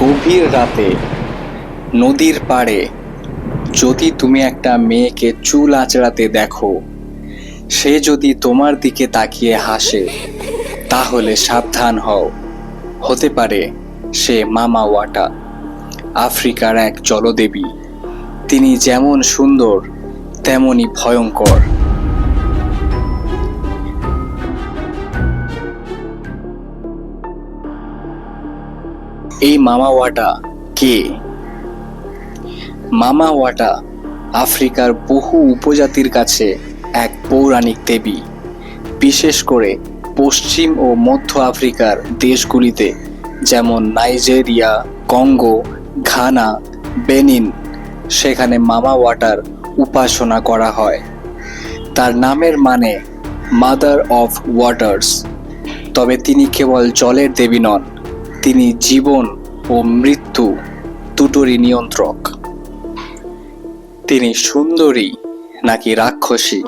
গভীর রাতে নদীর পাড়ে যদি তুমি একটা মেয়েকে চুল আঁচড়াতে দেখো, সে যদি তোমার দিকে তাকিয়ে হাসে, তাহলে সাবধান হও। হতে পারে সে মামা ওয়াটা, আফ্রিকার এক জলদেবী। তিনি যেমন সুন্দর, তেমনই ভয়ঙ্কর। এই মামা ওয়াটা কে? মামা ওয়াটা আফ্রিকার বহু উপজাতির কাছে এক পৌরাণিক দেবী। বিশেষ করে পশ্চিম ও মধ্য আফ্রিকার দেশগুলিতে, যেমন নাইজেরিয়া, কঙ্গো, ঘানা, বেনিন, সেখানে মামা ওয়াটার উপাসনা করা হয়। তার নামের মানে মাদার অফ ওয়াটার্স তবে তিনি কেবল জলের দেবী নন তিনি জীবন ও মৃত্যু দুটোরই নিয়ন্ত্রক। তিনি সুন্দরী নাকি রাক্ষসী?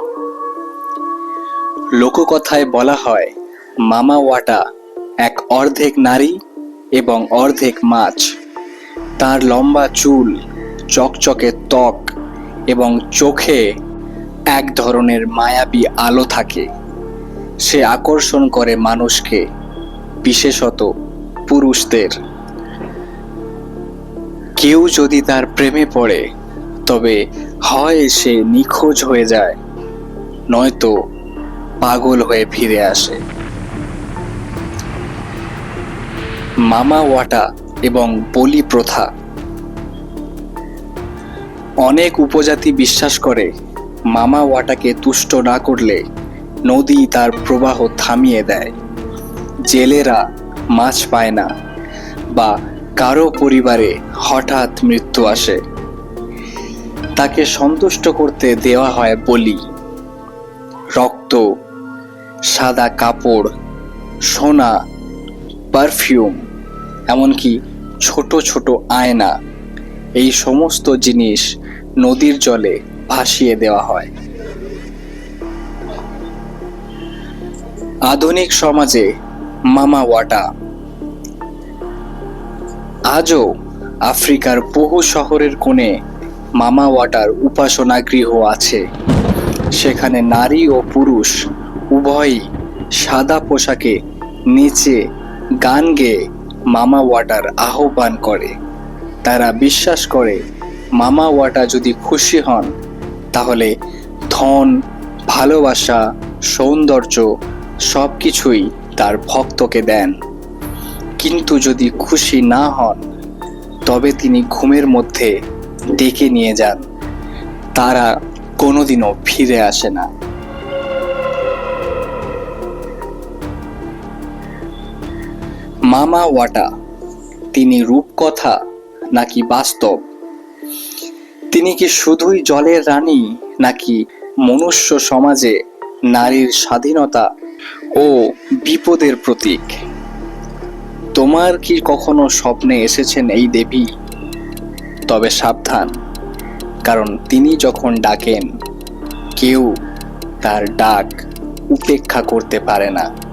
লোককথায় বলা হয়, মামা ওয়াটা এক অর্ধেক নারী এবং অর্ধেক মাছ। তার লম্বা চুল, চকচকে ত্বক এবং চোখে এক ধরনের মায়াবী আলো থাকে। সে আকর্ষণ করে মানুষকে, বিশেষত পুরুষদের। কেউ যদি তার প্রেমে পড়ে, তবে হয় সে নিখোঁজ হয়ে যায়, নয়তো পাগল হয়ে ফিরে আসে। মামা ওয়াটা এবং বলি প্রথা। অনেক উপজাতি বিশ্বাস করে, মামা ওয়াটাকে তুষ্ট না করলে নদী তার প্রবাহ থামিয়ে দেয়। জেলেরা মাছ পায় না বা কারও পরিবারে হঠাৎ মৃত্যু আসে। তাকে সন্তুষ্ট করতে দেওয়া হয় বলি, রক্ত, সাদা কাপড়, সোনা, পারফিউম, এমনকি ছোট ছোট আয়না, এই সমস্ত জিনিস নদীর জলে ভাসিয়ে দেওয়া হয়। আধুনিক সমাজে মামা ওয়াটা। আজও আফ্রিকার বহু শহরের কোণে মামা ওয়াটার উপাসনা গৃহ আছে। সেখানে নারী ও পুরুষ উভয়ই সাদা পোশাকে নিচে গান গেয়ে মামা ওয়াটার আহ্বান করে। তারা বিশ্বাস করে, মামা ওয়াটা যদি খুশি হন, তাহলে ধন, ভালোবাসা, সৌন্দর্য সব কিছুই তার ভক্তকে দেন। কিন্তু যদি খুশি না হন, তবে তিনি ঘুমের মধ্যে ডেকে নিয়ে যান। তারা কোনোদিনও ফিরে আসে না। মামা ওয়াটা, তিনি রূপকথা নাকি বাস্তব? তিনি কি শুধুই জলের রানী নাকি মনুষ্য সমাজে নারীর স্বাধীনতা ও বিপদের প্রতীক। তোমার কি কখনো স্বপ্নে এসেছেন এই দেবী? তবে সাবধান, কারণ তিনি যখন ডাকেন, কেউ তার ডাক উপেক্ষা করতে পারে না।